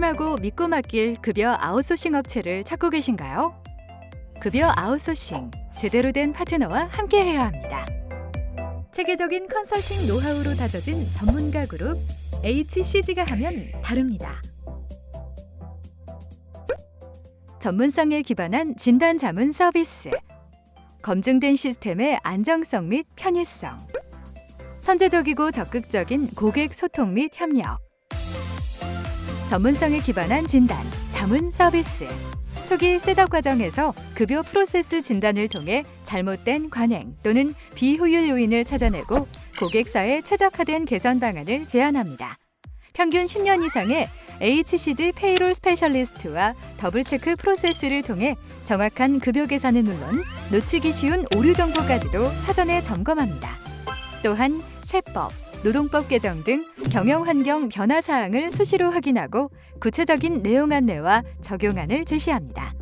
안심하고 믿고 맡길 급여 아웃소싱 업체를 찾고 계신가요? 급여 아웃소싱 제대로 된 파트너와 함께해야 합니다. 체계적인 컨설팅 노하우로 다져진 전문가 그룹 HCG가 하면 다릅니다. 전문성에 기반한 진단 자문 서비스, 검증된 시스템의 안정성 및 편의성, 선제적이고 적극적인 고객 소통 및 협력, 전문성에 기반한 진단, 자문 서비스, 초기 셋업 과정에서 급여 프로세스 진단을 통해 잘못된 관행 또는 비효율 요인을 찾아내고 고객사에 최적화된 개선 방안을 제안합니다. 평균 10년 이상의 HCG 페이롤 스페셜리스트와 더블 체크 프로세스를 통해 정확한 급여 계산은 물론 놓치기 쉬운 오류 정보까지도 사전에 점검합니다. 또한 세법, 노동법 개정 등 경영 환경 변화 사항을 수시로 확인하고 구체적인 내용 안내와 적용안을 제시합니다.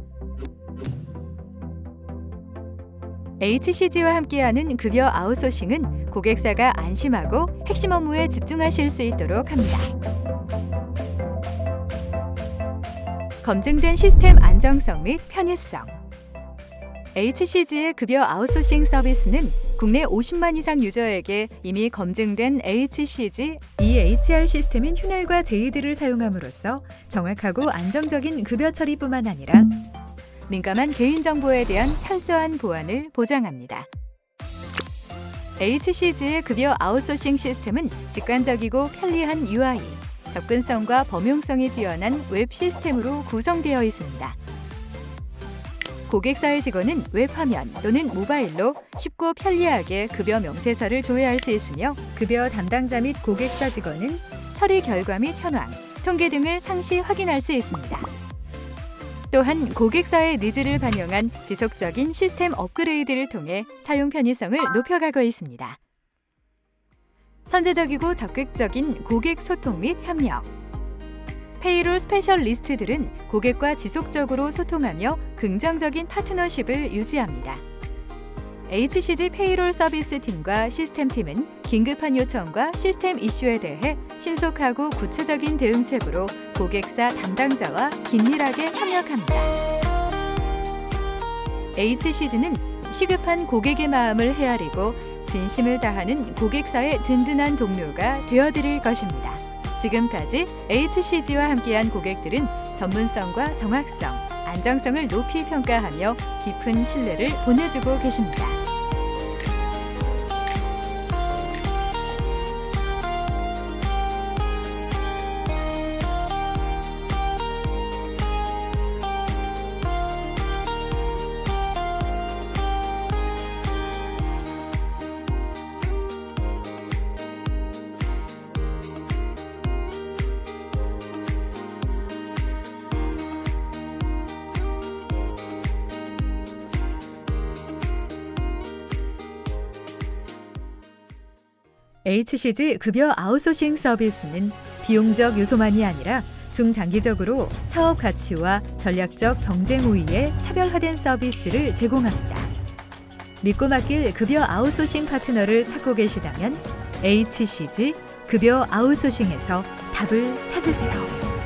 HCG와 함께하는 급여 아웃소싱은 고객사가 안심하고 핵심 업무에 집중하실 수 있도록 합니다. 검증된 시스템 안정성 및 편의성. HCG의 급여 아웃소싱 서비스는 국내 50만 이상 유저에게 이미 검증된 HCG EHR 시스템인 휴넬과 제이드를 사용함으로써 정확하고 안정적인 급여 처리뿐만 아니라 민감한 개인정보에 대한 철저한 보안을 보장합니다. HCG의 급여 아웃소싱 시스템은 직관적이고 편리한 UI, 접근성과 범용성이 뛰어난 웹 시스템으로 구성되어 있습니다. 고객사의 직원은 웹화면 또는 모바일로 쉽고 편리하게 급여 명세서를 조회할 수 있으며 급여 담당자 및 고객사 직원은 처리 결과 및 현황, 통계 등을 상시 확인할 수 있습니다. 또한 고객사의 니즈를 반영한 지속적인 시스템 업그레이드를 통해 사용 편의성을 높여가고 있습니다. 선제적이고 적극적인 고객 소통 및 협력. 페이롤 스페셜리스트들은 고객과 지속적으로 소통하며 긍정적인 파트너십을 유지합니다. HCG 페이롤 서비스 팀과 시스템 팀은 긴급한 요청과 시스템 이슈에 대해 신속하고 구체적인 대응책으로 고객사 담당자와 긴밀하게 협력합니다. HCG는 시급한 고객의 마음을 헤아리고 진심을 다하는 고객사의 든든한 동료가 되어드릴 것입니다. 지금까지 HCG와 함께한 고객들은 전문성과 정확성, 안정성을 높이 평가하며 깊은 신뢰를 보내주고 계십니다. HCG 급여 아웃소싱 서비스는 비용적 요소만이 아니라 중장기적으로 사업 가치와 전략적 경쟁 우위에 차별화된 서비스를 제공합니다. 믿고 맡길 급여 아웃소싱 파트너를 찾고 계시다면 HCG 급여 아웃소싱에서 답을 찾으세요.